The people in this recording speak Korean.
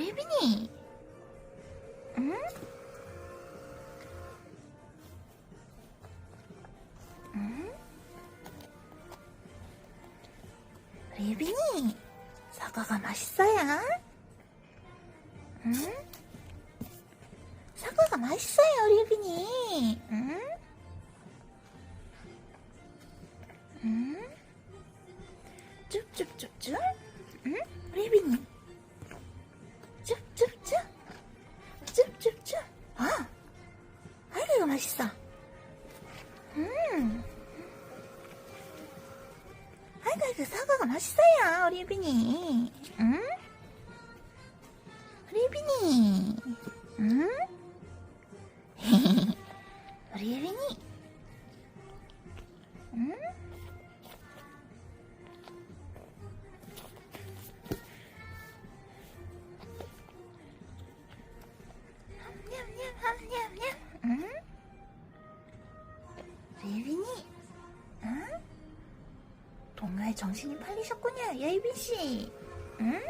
리빈이. 응? 응? 리빈이, 사과가 맛있어요? 응? 사과가 맛있어요, 리빈이. 응? 응? 쭉쭉쭉쭉? 응? 리빈이. 悲しさうん。はい、ガイさが悲しさやオリニーんオリニーん。オリニーんに。ゃん。にゃんにゃんに。ゃん。 예빈이 응? 동료의 정신이 팔리셨군요 예빈씨 응?